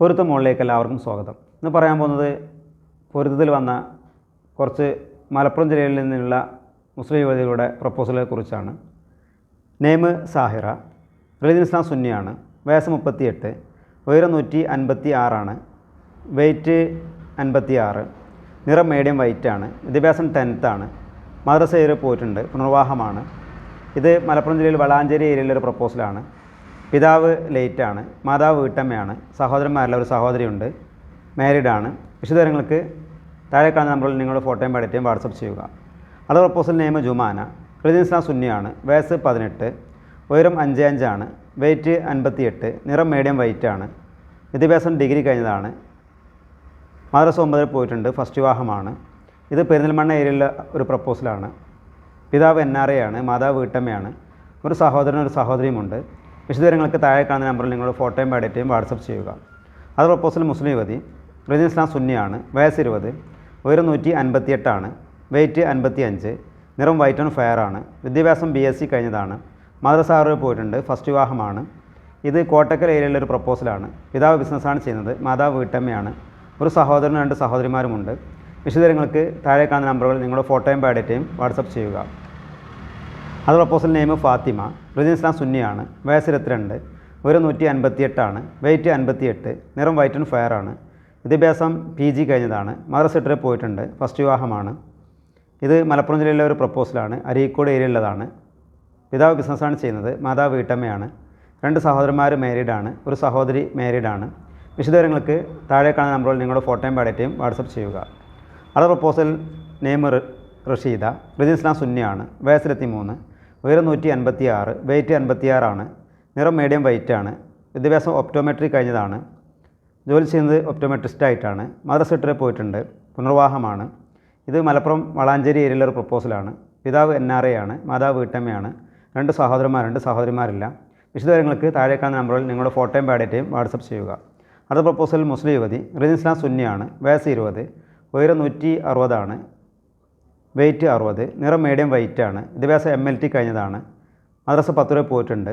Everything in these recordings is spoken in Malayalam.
പൊരുത്തം മുകളിലേക്ക് എല്ലാവർക്കും സ്വാഗതം. ഇന്ന് പറയാൻ പോകുന്നത് പൊരുത്തത്തിൽ വന്ന കുറച്ച് മലപ്പുറം ജില്ലയിൽ നിന്നുള്ള മുസ്ലിം യുവതികളുടെ പ്രപ്പോസലുകളെ കുറിച്ചാണ്. നെയ്മ് സാഹിറ റിലീജൻ ഇസ്ലാം സുന്നിയാണ് വയസ്സ് മുപ്പത്തിയെട്ട് ഉയരം നൂറ്റി അൻപത്തി ആറാണ് വെയ്റ്റ് അൻപത്തി ആറ് നിറം മീഡിയം വൈറ്റാണ് വിദ്യാഭ്യാസം ടെൻത്താണ് മദ്രസ ഏരിയ പോയിട്ടുണ്ട് പുനർവാഹമാണ് ഇത് മലപ്പുറം ജില്ലയിൽ വളാഞ്ചേരി ഏരിയയിലെ ഒരു പ്രപ്പോസലാണ് പിതാവ് ലേറ്റാണ് മാതാവ് വീട്ടമ്മയാണ് സഹോദരന്മാരിൽ ഒരു സഹോദരിയുണ്ട് മാരീഡാണ് വിശദവിവരങ്ങൾക്ക് താഴെ കാണുന്ന നമ്പറിൽ നിങ്ങളുടെ ഫോട്ടോയും പാടിറ്റയും വാട്സപ്പ് ചെയ്യുക. അത് പ്രപ്പോസൽ നെയിം ജുമാന ഇസ്ലാം സുന്നിയാണ് വയസ്സ് പതിനെട്ട് ഉയരം അഞ്ച് അഞ്ചാണ് വെയ്റ്റ് അൻപത്തിയെട്ട് നിറം മീഡിയം വൈറ്റാണ് വിദ്യാഭ്യാസം ഡിഗ്രി കഴിഞ്ഞതാണ് മദ്രസ ഒമ്പതിൽ പോയിട്ടുണ്ട് ഫസ്റ്റ് വിവാഹമാണ്. ഇത് പെരിന്തൽമണ്ണ ഏരിയയിലെ ഒരു പ്രപ്പോസലാണ് പിതാവ് എൻ ആർ എ ആണ് മാതാവ് വീട്ടമ്മയാണ് ഒരു സഹോദരനും ഒരു സഹോദരിയുമുണ്ട് വിശദവിവരങ്ങൾക്ക് താഴെ കാണുന്ന നമ്പറിൽ നിങ്ങളുടെ ഫോട്ടോയും ബയോഡേറ്റയും വാട്സപ്പ് ചെയ്യുക. അത് പ്രപ്പോസൽ മുസ്ലിം യുവതി റിജിൻ ഇസ്ലാം സുന്നിയാണ് വയസ്സ് ഇരുപത് ഉയരം നൂറ്റി അൻപത്തിയെട്ടാണ് വെയ്റ്റ് അൻപത്തി അഞ്ച് നിറം വൈറ്റ് ആൻഡ് ഫയർ ആണ് വിദ്യാഭ്യാസം ബി എസ് സി കഴിഞ്ഞതാണ് മദ്രസാറിൽ പോയിട്ടുണ്ട് ഫസ്റ്റ് വിവാഹമാണ്. ഇത് കോട്ടക്കൽ ഏരിയയിലെ ഒരു പ്രപ്പോസലാണ് പിതാവ് ബിസിനസ്സാണ് ചെയ്യുന്നത് മാതാവ് വീട്ടമ്മയാണ്. ഒരു സഹോദരനും രണ്ട് സഹോദരിമാരുമുണ്ട്. വിശദീകരങ്ങൾക്ക് താഴെ കാണുന്ന നമ്പറുകൾ നിങ്ങളുടെ ഫോട്ടോയും ബയോഡേറ്റയും വാട്സപ്പ് ചെയ്യുക. അത് പ്രപ്പോസൽ നെയിം ഫാത്തിമ റിജിൻ ഇസ്ലാം സുന്നിയാണ് വയസ്സ് ഇരുപത്തിരണ്ട് ഒരു നൂറ്റി അൻപത്തിയെട്ടാണ് വെയ്റ്റ് അൻപത്തിയെട്ട്. നിറം വൈറ്റ് ആൻഡ് ഫയർ ആണ്. വിദ്യാഭ്യാസം പി ജി കഴിഞ്ഞതാണ്. മദ്രസ ഇട്ടറിൽ പോയിട്ടുണ്ട്. ഫസ്റ്റ് വിവാഹമാണ്. ഇത് മലപ്പുറം ജില്ലയിലെ ഒരു പ്രപ്പോസലാണ് അരീക്കോട് ഏരിയയിലുള്ളതാണ് പിതാവ് ബിസിനസ്സാണ് ചെയ്യുന്നത്. മാതാവ് വീട്ടമ്മയാണ്. രണ്ട് സഹോദരന്മാർ മാരീഡാണ് ഒരു സഹോദരി മാരീഡാണ് വിശദവിവരങ്ങൾക്ക് താഴെ കാണുന്ന നമ്പറിൽ നിങ്ങളുടെ ഫോട്ടോയും ബയോഡേറ്റയും വാട്സപ്പ് ചെയ്യുക. അടുത്ത പ്രപ്പോസൽ നെയ്മർ റഷീദ റിജിൻ ഇസ്ലാം സുന്നിയാണ് വയസ്സിലെത്തി മൂന്ന് ഉയരം നൂറ്റി അൻപത്തി ആറ് വെയ്റ്റ് അൻപത്തിയാറാണ് നിറം മീഡിയം വൈറ്റാണ് വിദ്യാഭ്യാസം ഒപ്റ്റോമെട്രി കഴിഞ്ഞതാണ്. ജോലി ചെയ്യുന്നത് ഒപ്റ്റോമെട്രിസ്റ്റ് ആയിട്ടാണ്. മദ്രസ ഇട്ടറിൽ പോയിട്ടുണ്ട്. പുനർവാഹമാണ് ഇത് മലപ്പുറം വളാഞ്ചേരി ഏരിയയിലെ ഒരു പ്രപ്പോസലാണ് പിതാവ് എൻ ആർ എ ആണ്. മാതാവ് വീട്ടമ്മയാണ്. രണ്ട് സഹോദരന്മാരുണ്ട് സഹോദരിമാരില്ല. വിശദവിവരങ്ങൾക്ക് താഴെ കാണുന്ന നമ്പറിൽ നിങ്ങളുടെ ഫോട്ടോയും ബയോഡേറ്റയും വാട്സപ്പ് ചെയ്യുക. അടുത്ത പ്രപ്പോസൽ മുസ്ലിം യുവതി റിജിൻ ഇസ്ലാം സുന്നിയാണ്. വയസ്സ് ഇരുപത് ഉയരം നൂറ്റി അറുപതാണ് വെയ്റ്റ് അറുപത് നിറം മീഡിയം ആണ്. വിദ്യാഭ്യാസം എം എൽ ടി കഴിഞ്ഞതാണ്. മദ്രസ പത്ത് രൂപ പോയിട്ടുണ്ട്.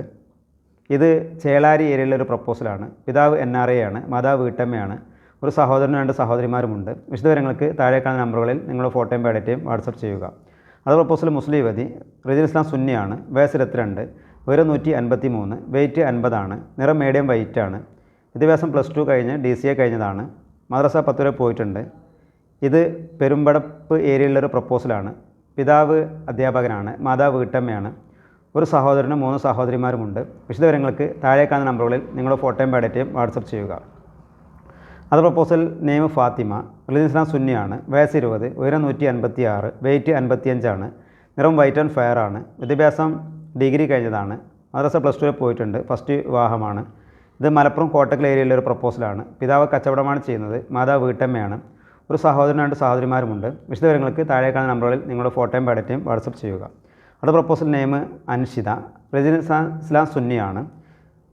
ഇത് ചേളാരി ഏരിയയിലെ ഒരു പ്രപ്പോസലാണ് പിതാവ് എൻ ആർ എ ആണ് മാതാവ് വീട്ടമ്മയാണ്. ഒരു സഹോദരനും രണ്ട് സഹോദരിമാരുമുണ്ട്. വിശദവിവരങ്ങൾക്ക് താഴെ കാണുന്ന നമ്പറുകളിൽ നിങ്ങളുടെ ഫോട്ടോയും ബയോഡേറ്റയും വാട്സപ്പ് ചെയ്യുക. അത് പ്രപ്പോസൽ മുസ്ലിം യുവതി റിജിൻ ഇസ്ലാം സുന്നിയാണ് വയസ്സ് ഇരുപത്തിരണ്ട് ഉയരം നൂറ്റി അൻപത്തി മൂന്ന് വെയ്റ്റ് അൻപതാണ് നിറം മീഡിയം വൈറ്റാണ് വിദ്യാഭ്യാസം പ്ലസ് ടു കഴിഞ്ഞ് ഡി സി എ കഴിഞ്ഞതാണ്. മദ്രസ പത്ത് വരെ പോയിട്ടുണ്ട്. ഇത് പെരുമ്പടപ്പ് ഏരിയയിലൊരു പ്രപ്പോസലാണ്. പിതാവ് അധ്യാപകനാണ് മാതാവ് വീട്ടമ്മയാണ്. ഒരു സഹോദരനും മൂന്ന് സഹോദരിമാരുമുണ്ട്. വിശദവിവരങ്ങൾക്ക് താഴെ കാണുന്ന നമ്പറുകളിൽ നിങ്ങളുടെ ഫോട്ടോയും ബയോഡേറ്റയും വാട്സപ്പ് ചെയ്യുക. അത് പ്രപ്പോസൽ നെയ്മ് ഫാത്തിമ ഇസ്ലാം സുന്നിയാണ് വയസ്സ് ഇരുപത് ഉയരം നൂറ്റി അൻപത്തി ആറ് വെയ്റ്റ് അൻപത്തിയഞ്ചാണ് നിറം വൈറ്റ് ആൻഡ് ഫയർ ആണ് വിദ്യാഭ്യാസം ഡിഗ്രി കഴിഞ്ഞതാണ് മദ്രസ പ്ലസ് ടുവിൽ പോയിട്ടുണ്ട് ഫസ്റ്റ് വിവാഹമാണ്. ഇത് മലപ്പുറം കോട്ടക്കൽ ഏരിയയിലെ ഒരു പ്രപ്പോസലാണ്. പിതാവ് കച്ചവടമാണ് ചെയ്യുന്നത് മാതാവ് വീട്ടമ്മയാണ്. ഒരു സഹോദരൻ രണ്ട് സഹോദരിമാരുമുണ്ട്. വിശദവിവരങ്ങൾക്ക് താഴെ കാണുന്ന നമ്പറുകളിൽ നിങ്ങളുടെ ഫോട്ടോയും ബയോഡേറ്റയും വാട്സപ്പ് ചെയ്യുക. അടുത്ത പ്രപ്പോസൽ നെയിം അൻഷിത. റെസിഡൻസ് ഇസ്ലാം സുന്നിയാണ്.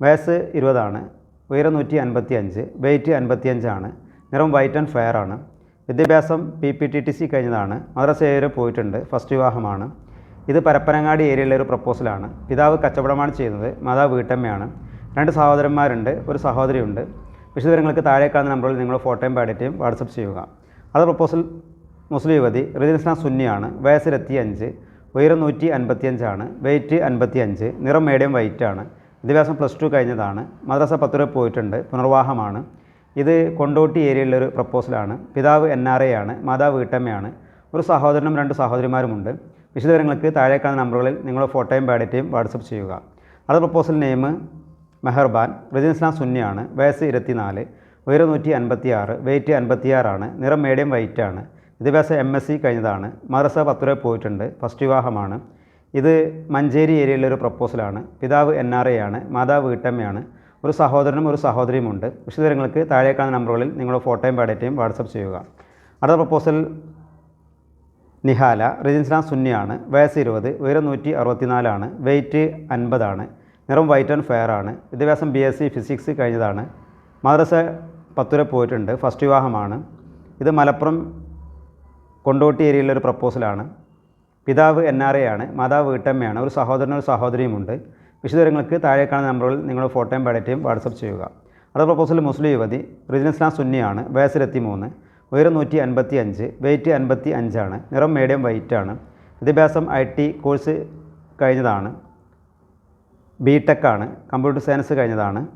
വയസ്സ് ഇരുപതാണ്. ഉയരം നൂറ്റി അൻപത്തി അഞ്ച് വെയ്റ്റ് അൻപത്തിയഞ്ചാണ്. നിറം വൈറ്റ് ആൻഡ് ഫയർ ആണ്. വിദ്യാഭ്യാസം P P T T C കഴിഞ്ഞതാണ്. മദ്രസ ഏരിയ പോയിട്ടുണ്ട്. ഫസ്റ്റ് വിവാഹമാണ്. ഇത് പരപ്പനങ്ങാടി ഏരിയയിലെ ഒരു പ്രപ്പോസലാണ്. പിതാവ് കച്ചവടമാണ് ചെയ്യുന്നത്. മാതാവ് വീട്ടമ്മയാണ്. രണ്ട് സഹോദരന്മാരുണ്ട്. ഒരു സഹോദരിയുണ്ട്. വിശദവിവരങ്ങൾക്ക് താഴെ കാണുന്ന നമ്പറിൽ നിങ്ങളുടെ ഫോട്ടോയും ബയോഡേറ്റയും വാട്സപ്പ് ചെയ്യുക. അത് പ്രപ്പോസൽ മുസ്ലിം യുവതി റിജിൻ ഇസ്ലാം സുന്നിയാണ് വയസ്സിലെത്തി അഞ്ച് ഉയരം നൂറ്റി അൻപത്തിയഞ്ചാണ് അൻപത്തി അൻപത്തിയഞ്ച് നിറം മീഡിയം വൈറ്റാണ് വിദ്യാഭ്യാസം പ്ലസ് ടു കഴിഞ്ഞതാണ് മദ്രസ പത്ത് വരെ പോയിട്ടുണ്ട് പുനർവാഹമാണ് ഇത് കൊണ്ടോട്ടി ഏരിയയിലൊരു പ്രപ്പോസലാണ് പിതാവ് എൻ ആർ എ ആണ് മാതാവ് വീട്ടമ്മയാണ്. ഒരു സഹോദരനും രണ്ട് സഹോദരിമാരുമുണ്ട്. വിശദവിവരങ്ങൾക്ക് താഴെ കാണുന്ന നമ്പറുകളിൽ നിങ്ങളുടെ ഫോട്ടോയും ബയോഡേറ്റയും വാട്സപ്പ് ചെയ്യുക. അടുത്ത പ്രപ്പോസൽ നെയിം മെഹർബാൻ റിജിൻ ഇസ്ലാം സുന്നിയാണ് വയസ്സ് ഇരുപത്തിനാല് ഉയരം നൂറ്റി അൻപത്തി ആറ് വെയിറ്റ് അൻപത്തിയാറാണ് നിറം മീഡിയം വൈറ്റാണ് വിദ്യാഭ്യാസം എം എസ് സി കഴിഞ്ഞതാണ്. മദ്രസ പത്ത് രൂപ പോയിട്ടുണ്ട്. ഫസ്റ്റ് വിവാഹമാണ്. ഇത് മഞ്ചേരി ഏരിയയിലെ ഒരു പ്രപ്പോസലാണ് പിതാവ് എൻ ആർ എ ആണ്. മാതാവ് വീട്ടമ്മയാണ്. ഒരു സഹോദരനും ഒരു സഹോദരിയുമുണ്ട്. വിശദവിവരങ്ങൾക്ക് താഴെ കാണുന്ന നമ്പറുകളിൽ നിങ്ങളുടെ ഫോട്ടോയും ബയോഡേറ്റയും വാട്സപ്പ് ചെയ്യുക. അടുത്ത പ്രപ്പോസൽ നിഹാല റിജിൻ ഇസ്ലാം സുന്നിയാണ്. വയസ്സ് ഇരുപത് ഉയരം നൂറ്റി അറുപത്തിനാലാണ് വെയിറ്റ് അൻപതാണ്. നിറം വൈറ്റ് ആൻഡ് ഫെയർ ആണ്. വിദ്യാഭ്യാസം ബി എസ് സി ഫിസിക്സ് കഴിഞ്ഞതാണ്. മദ്രസ പത്ത് വരെ പോയിട്ടുണ്ട്. ഫസ്റ്റ് വിവാഹമാണ്. ഇത് മലപ്പുറം കൊണ്ടോട്ടി ഏരിയയിലെ ഒരു പ്രപ്പോസലാണ്. പിതാവ് എൻ ആർ എ ആണ് മാതാവ് വീട്ടമ്മയാണ്. ഒരു സഹോദരനും ഒരു സഹോദരിയുമുണ്ട്. വിശദവിവരങ്ങൾക്ക് താഴെ കാണുന്ന നമ്പറുകളിൽ നിങ്ങളുടെ ഫോട്ടോയും ബയോഡേറ്റയും വാട്സപ്പ് ചെയ്യുക. അടുത്ത പ്രപ്പോസൽ മുസ്ലിം യുവതി റിജിൻ ഇസ്ലാം സുന്നിയാണ്. വയസ്സിലെത്തി മൂന്ന് ഉയരം നൂറ്റി അൻപത്തി അഞ്ച് വെയിറ്റ് അൻപത്തി അഞ്ചാണ് നിറം മീഡിയം വൈറ്റ് ആണ് വിദ്യാഭ്യാസം ഐ ടി കോഴ്സ് കഴിഞ്ഞതാണ്. ബി ടെക്കാണ് കമ്പ്യൂട്ടർ സയൻസ് കഴിഞ്ഞതാണ്.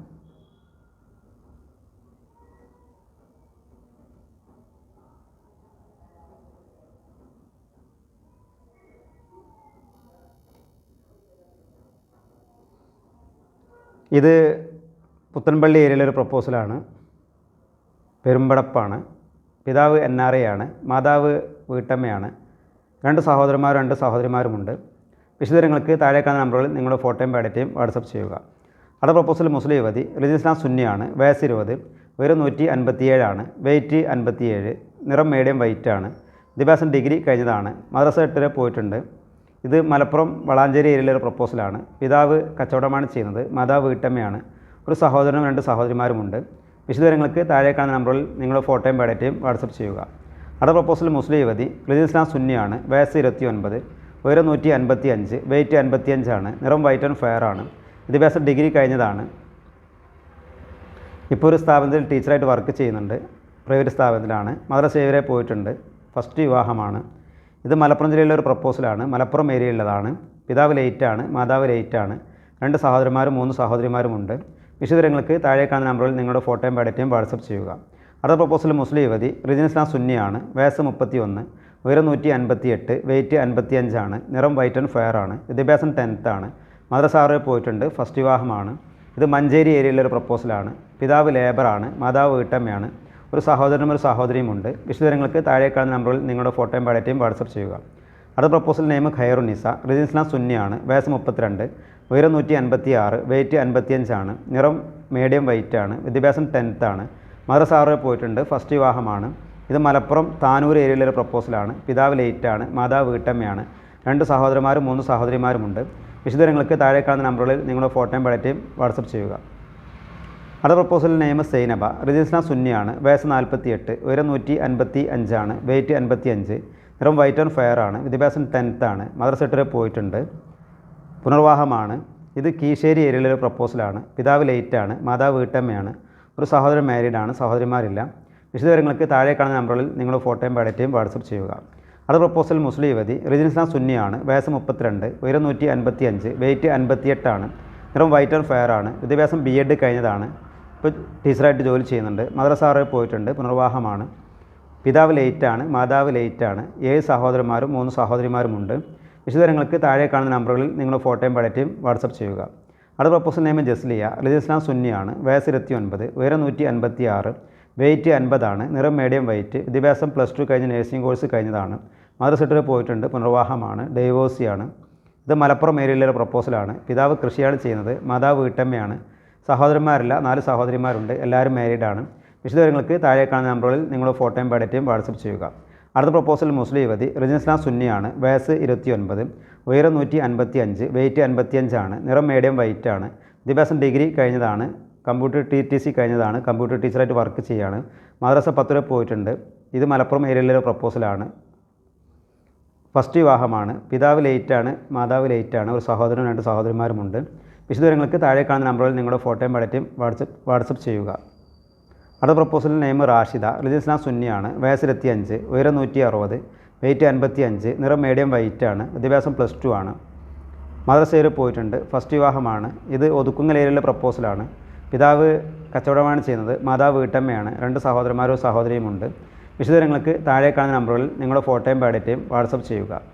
ഇത് പുത്തൻപള്ളി ഏരിയയിലെ ഒരു പ്രപ്പോസലാണ്. പെരുമ്പടപ്പാണ്. പിതാവ് എൻ ആർ എ ആണ് മാതാവ് വീട്ടമ്മയാണ്. രണ്ട് സഹോദരന്മാരും രണ്ട് സഹോദരിമാരുമുണ്ട്. വിശദവിവരങ്ങൾക്ക് താഴെ കാണുന്ന നമ്പറുകളിൽ നിങ്ങളുടെ ഫോട്ടോയും ബയോഡേറ്റയും വാട്സപ്പ് ചെയ്യുക. അടുത്ത പ്രപ്പോസൽ മുസ്ലിം യുവതി റിജിസ്ലാം സുന്നിയാണ്. വയസ്സ് ഇരുപത്. ഉയരം നൂറ്റി അൻപത്തിയേഴാണ്. വെയിറ്റ് അൻപത്തിയേഴ്. നിറം മീഡിയം വൈറ്റ് ആണ്. വിദ്യാഭ്യാസം ഡിഗ്രി കഴിഞ്ഞതാണ്. മദ്രസ എട്ടിലെ പോയിട്ടുണ്ട്. ഇത് മലപ്പുറം വളാഞ്ചേരി ഏരിയയിലെ ഒരു പ്രപ്പോസലാണ്. പിതാവ് കച്ചവടമാണ് ചെയ്യുന്നത് മാതാവ് വീട്ടമ്മയാണ്. ഒരു സഹോദരനും രണ്ട് സഹോദരിമാരുമുണ്ട്. വിശദവിവരങ്ങൾക്ക് താഴെ കാണുന്ന നമ്പറിൽ നിങ്ങളുടെ ഫോട്ടോയും ബയോഡേറ്റയും വാട്സപ്പ് ചെയ്യുക. അടുത്ത പ്രപ്പോസൽ മുസ്ലിം യുവതി റിജിൻ ഇസ്ലാം സുന്നിയാണ് വയസ്സ് ഇരുപത്തി ഒൻപത് ഉയരം നൂറ്റി അൻപത്തി അഞ്ച് വെയിറ്റ് അൻപത്തി അഞ്ചാണ് നിറം വൈറ്റ് ആൻഡ് ഫെയർ ആണ്. വിദ്യാഭ്യാസ ഡിഗ്രി കഴിഞ്ഞതാണ്. ഇപ്പോൾ ഒരു സ്ഥാപനത്തിൽ ടീച്ചറായിട്ട് വർക്ക് ചെയ്യുന്നുണ്ട് പ്രൈവറ്റ് സ്ഥാപനത്തിലാണ്. മദ്രസേവരെ പോയിട്ടുണ്ട്. ഫസ്റ്റ് വിവാഹമാണ്. ഇത് മലപ്പുറം ജില്ലയിലെ ഒരു പ്രപ്പോസലാണ്. മലപ്പുറം ഏരിയയിലുള്ളതാണ്. പിതാവ് ലേറ്റാണ് മാതാവ് ലേറ്റാണ്. രണ്ട് സഹോദരന്മാരും മൂന്ന് സഹോദരിമാരുമുണ്ട് വിശദവിവരങ്ങൾക്ക് താഴെ കാണുന്ന നമ്പറിൽ നിങ്ങളുടെ ഫോട്ടോയും ബയോഡേറ്റയും വാട്സപ്പ് ചെയ്യുക. അടുത്ത പ്രപ്പോസൽ മുസ്ലിം യുവതി റിജിൻ ഇസ്ലാം സുന്നിയാണ്. വയസ്സ് മുപ്പത്തി ഒന്ന് ഉയരം നൂറ്റി അൻപത്തി എട്ട് വെയിറ്റ് അൻപത്തി അഞ്ചാണ് നിറം വൈറ്റ് ആൻഡ് ഫെയർ ആണ്. വിദ്യാഭ്യാസം ടെൻത്താണ് മദ്രസാറിൽ പോയിട്ടുണ്ട്. ഫസ്റ്റ് വിവാഹമാണ്. ഇത് മഞ്ചേരി ഏരിയയിലെ ഒരു പ്രപ്പോസലാണ്. പിതാവ് ലേബറാണ് മാതാവ് വീട്ടമ്മയാണ്. ഒരു സഹോദരനും ഒരു സഹോദരിയുമുണ്ട്. വിശദങ്ങൾക്ക് താഴെ കാണുന്ന നമ്പറിൽ നിങ്ങളുടെ ഫോട്ടോയും ബയോഡേറ്റയും വാട്സപ്പ് ചെയ്യുക. അടുത്ത പ്രപ്പോസൽ നെയിം ഖൈറുനിസ. റിജിൻ ഇസ്ലാം സുന്നിയാണ്. വയസ്സ് മുപ്പത്തിരണ്ട്. ഉയരം നൂറ്റി അൻപത്തി ആറ് വെയിറ്റ് അൻപത്തിയഞ്ചാണ്. നിറം മീഡിയം വൈറ്റ് ആണ് വിദ്യാഭ്യാസം ടെൻത്താണ്. മദ്രസാറിൽ പോയിട്ടുണ്ട്. ഫസ്റ്റ് വിവാഹമാണ്. ഇത് മലപ്പുറം താനൂർ ഏരിയയിലൊരു പ്രപ്പോസലാണ്. പിതാവ് ആണ് മാതാവ് വീട്ടമ്മയാണ്. രണ്ട് സഹോദരന്മാരും മൂന്ന് സഹോദരിമാരുമുണ്ട്. വിശദങ്ങൾക്ക് താഴെ കാണുന്ന നമ്പറുകളിൽ നിങ്ങളുടെ ഫോട്ടോയും ബയോഡേറ്റയും വാട്സപ്പ് ചെയ്യുക. അടുത്ത പ്രപ്പോസൽ നെയ്മ സൈനബ ഇസ്ലാം സുന്നിയാണ് വയസ്സ് നാൽപ്പത്തി എട്ട് ഉയരം നൂറ്റി അൻപത്തി അഞ്ചാണ് വെയിറ്റ് അൻപത്തി അഞ്ച് നിറം വൈറ്റ് ആൻഡ് ഫയർ ആണ് വിദ്യാഭ്യാസം ടെൻത്താണ് മദ്രസ വരെ പോയിട്ടുണ്ട്. പുനർവാഹമാണ് ഇത് കീശേരി ഏരിയയിലൊരു പ്രപ്പോസലാണ് പിതാവ് ലേറ്റാണ് മാതാവ് വീട്ടമ്മയാണ്. ഒരു സഹോദരൻ മാരീഡാണ് സഹോദരിമാരില്ല. വിശദവിവരങ്ങൾക്ക് താഴെ കാണുന്ന നമ്പറിൽ നിങ്ങൾ ഫോട്ടോയും ബയോഡേറ്റയും വാട്സപ്പ് ചെയ്യുക. അടുത്ത പ്രപ്പോസൽ മുസ്ലിം യുവതി റിജിൻ ഇസ്ലാം സുന്നിയാണ് വയസ്സ് മുപ്പത്തിരണ്ട് ഉയരം നൂറ്റി അൻപത്തി അഞ്ച് വെയിറ്റ് അൻപത്തിയെട്ടാണ് നിറം വൈറ്റ് ആൻഡ് ഫയർ ആണ് വിദ്യാഭ്യാസം ബി എഡ് കഴിഞ്ഞതാണ് ഇപ്പോൾ ടീച്ചറായിട്ട് ജോലി ചെയ്യുന്നുണ്ട്. മദ്രസാറിൽ പോയിട്ടുണ്ട്. പുനർവാഹമാണ്. പിതാവ് ലേറ്റാണ്. മാതാവ് ലേറ്റാണ്. ഏഴ് സഹോദരന്മാരും മൂന്ന് സഹോദരിമാരുമുണ്ട്. വിശദങ്ങൾക്ക് താഴെ കാണുന്ന നമ്പറുകളിൽ നിങ്ങൾ ഫോട്ടോയും പഴറ്റയും വാട്സപ്പ് ചെയ്യുക. അടുത്ത പ്രപ്പോസൽ നെയിം ജസ്ലിയ. റിജിൻ ഇസ്ലാം സുന്നിയാണ്. വയസ്സ് ഇരുപത്തി ഒൻപത് ഉയരം നൂറ്റി അൻപത്തി ആറ് വെയിറ്റ് അൻപതാണ് നിറം മീഡിയം വെയിറ്റ്. വിദ്യാഭ്യാസം പ്ലസ് ടു കഴിഞ്ഞ് നഴ്സിംഗ് കോഴ്സ് കഴിഞ്ഞതാണ്. മദ്രസെട്ടിൽ പോയിട്ടുണ്ട്. പുനർവാഹമാണ്. ഡൈവോഴ്സിയാണ്. ഇത് മലപ്പുറം ഏരിയയിലെ പ്രപ്പോസലാണ്. പിതാവ് കൃഷിയാണ് ചെയ്യുന്നത്. മാതാവ് വീട്ടമ്മയാണ്. സഹോദരന്മാരില്ല നാല് സഹോദരിമാരുണ്ട് എല്ലാവരും മാരീഡാണ് വിശദവിവരങ്ങൾക്ക് താഴെ കാണുന്ന നമ്പറുകളിൽ നിങ്ങളുടെ ഫോട്ടോയും ബയോഡേറ്റയും വാട്സപ്പ് ചെയ്യുക. അടുത്ത പ്രപ്പോസൽ മുസ്ലിം യുവതി റിജിൻ ഇസ്ലാം സുന്നിയാണ് വയസ്സ് ഇരുപത്തി ഒൻപത് ഉയരം നൂറ്റി അൻപത്തി അഞ്ച് വെയിറ്റ് അൻപത്തിയഞ്ചാണ് നിറം മീഡിയം വൈറ്റ് ആണ് വിദ്യാഭ്യാസം ഡിഗ്രി കഴിഞ്ഞതാണ് കമ്പ്യൂട്ടർ ടി ടി സി കഴിഞ്ഞതാണ് കമ്പ്യൂട്ടർ ടീച്ചറായിട്ട് വർക്ക് ചെയ്യാണ് മദ്രസ പത്തുര പോയിട്ടുണ്ട് ഇത് മലപ്പുറം ഏരിയയിലെ പ്രപ്പോസലാണ് ഫസ്റ്റ് വിവാഹമാണ് പിതാവ് ലേറ്റാണ് മാതാവ് ലേറ്റാണ് ഒരു സഹോദരനും രണ്ട് സഹോദരിമാരുമുണ്ട്. വിശദവിവരങ്ങൾക്ക് താഴെ കാണുന്ന നമ്പറിൽ നിങ്ങളുടെ ഫോട്ടോയും ബയോഡേറ്റയും വാട്സപ്പ് വാട്സപ്പ് ചെയ്യുക. അടുത്ത പ്രപ്പോസൽ നെയിം റാഷിദ റിലീജിയസ് നാം സുന്നിയാണ് വയസ്സ് ഇരുപത്തി അഞ്ച് ഉയരം നൂറ്റി അറുപത് വെയിറ്റ് അൻപത്തി അഞ്ച് നിറം മീഡിയം വൈറ്റ് ആണ് വിദ്യാഭ്യാസം പ്ലസ് ടു ആണ്. മദ്രസയിൽ പോയിട്ടുണ്ട് ഫസ്റ്റ് വിവാഹമാണ്. ഇത് ഒതുക്കുങ്ങൽ ഏരിയയിലെ പ്രപ്പോസലാണ്. പിതാവ് കച്ചവടമാണ് ചെയ്യുന്നത് മാതാവ് വീട്ടമ്മയാണ്. രണ്ട് സഹോദരന്മാരും സഹോദരിയുമുണ്ട് വിശദവിവരങ്ങൾക്ക് താഴെ കാണുന്ന നമ്പറുകളിൽ നിങ്ങളുടെ ഫോട്ടോയും ബയോഡേറ്റയും വാട്സപ്പ് ചെയ്യുക.